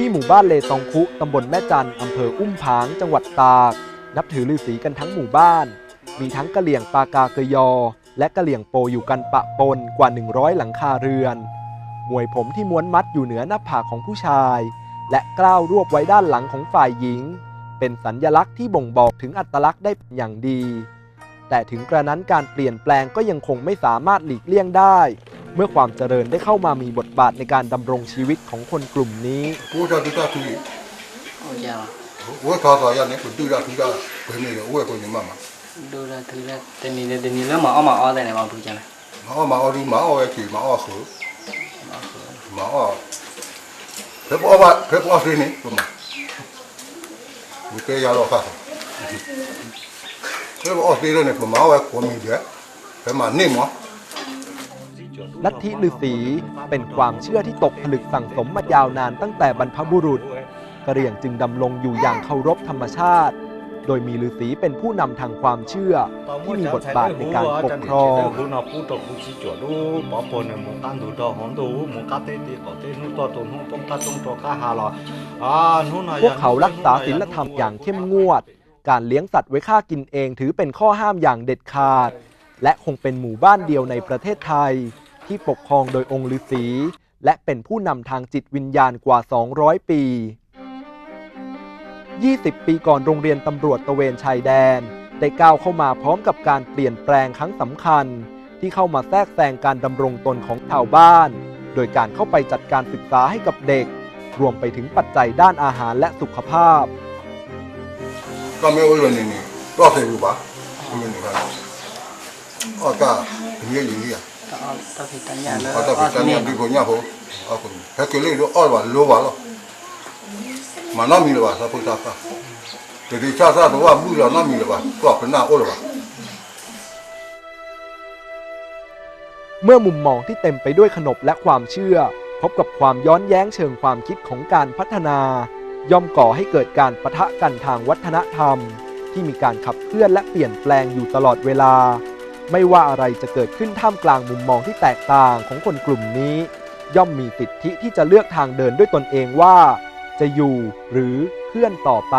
ที่หมู่บ้านเลซองคุตำบลแม่จันอำเภออุ้มผาง จังหวัดตาก นับถือฤาษีกันทั้งหมู่บ้าน มีทั้งกะเหลี่ยงปากาเกยอ และกะเหลี่ยงโปอยู่กันปะปนกว่า 100 หลังคาเรือน มวยผมที่ม้วนมัดอยู่เหนือหน้าผากของผู้ชาย และกล้าวรวบไว้ด้านหลังของฝ่ายหญิง เป็นสัญญลักษณ์ที่บ่งบอกถึงอัตลักษณ์ได้เป็นอย่างดี แต่ถึงกระนั้นการเปลี่ยนแปลงก็ยังคงไม่สามารถหลีกเลี่ยงได้ เมื่อความเจริญได้เข้ามามีบทบาทในการดำรงชีวิตของคนกลุ่มนี้我家都大土里，โอยาว我他他家那个都家土家回没有，我也回没嘛嘛。ดูแลถือแลแต่นี่เดี๋ยวนี้เริ่มหมอเอาหมอเอาแต่ไหนมาดูจังเลย马二马二里马二也去马二河，马二，别不二万别不二水呢，不嘛？你别养老发财。别不二水了呢，不马二国民的，别嘛内蒙。 ลัทธิฤาษีเป็นความเชื่อที่ตกผลึกสั่งสมมายาวนานตั้งแต่บรรพบุรุษกะเหรี่ยงจึงดำรงอยู่อย่างเคารพธรรมชาติ โดยมีฤาษีเป็นผู้นำทางความเชื่อ ที่มีบทบาทในการปกครองหูนาผู้ตกผู้ชี้จวดดูปอปนหมูกันดูดอหอมดูหมูกาเตตีก่อเตนู่ตัวตุนหูต้มตาต้มตัวข้าหาลออ่านู่นน่ะพวกเขารักษาศีลธรรมอย่างเข้มงวด การเลี้ยงสัตว์ไว้ฆ่ากินเองถือเป็นข้อห้ามอย่างเด็ดขาด และคงเป็นหมู่บ้านเดียวในประเทศไทย ที่ปกครองโดยองค์ฤาษีและเป็นผู้นำทางจิตวิญญาณกว่า 200 ปี 20 ปีก่อนโรงเรียนตำรวจตะเวนชายแดน ได้ก้าวเข้ามาพร้อมกับการเปลี่ยนแปลงครั้งสำคัญ ที่เข้ามาแทรกแซงการดำรงตนของชาวบ้าน โดยการเข้าไปจัดการศึกษาให้กับเด็ก รวมไปถึงปัจจัยด้านอาหารและสุขภาพ ก็ไม่ว่าเรื่องนี้ก็เคยอยู่ป่เก็ก็ถึงเรื่งอย่างนี้อะ ta phải ta nhà nó ta phải ta nhà đi của nhà hồ à cũng hết cái lấy đó ở มาห lô vào lo mà nó mi là vào sao phải ta cả từ đi cha ra đó vào mũi là nó mi là vào có cái nào ở vào เมื่อมุมมองที่เต็มไปด้วยขนบและความเชื่อ พบกับความย้อนแย้งเชิงความคิดของการพัฒนา ย่อมก่อให้เกิดการประทะกันทางวัฒนธรรม ที่มีการขับเคลื่อนและเปลี่ยนแปลงอยู่ตลอดเวลา ไม่ว่าอะไรจะเกิดขึ้นท่ามกลางมุมมองที่แตกต่างของคนกลุ่มนี้ ย่อมมีสิทธิที่จะเลือกทางเดินด้วยตนเองว่า จะอยู่หรือเคลื่อนต่อไป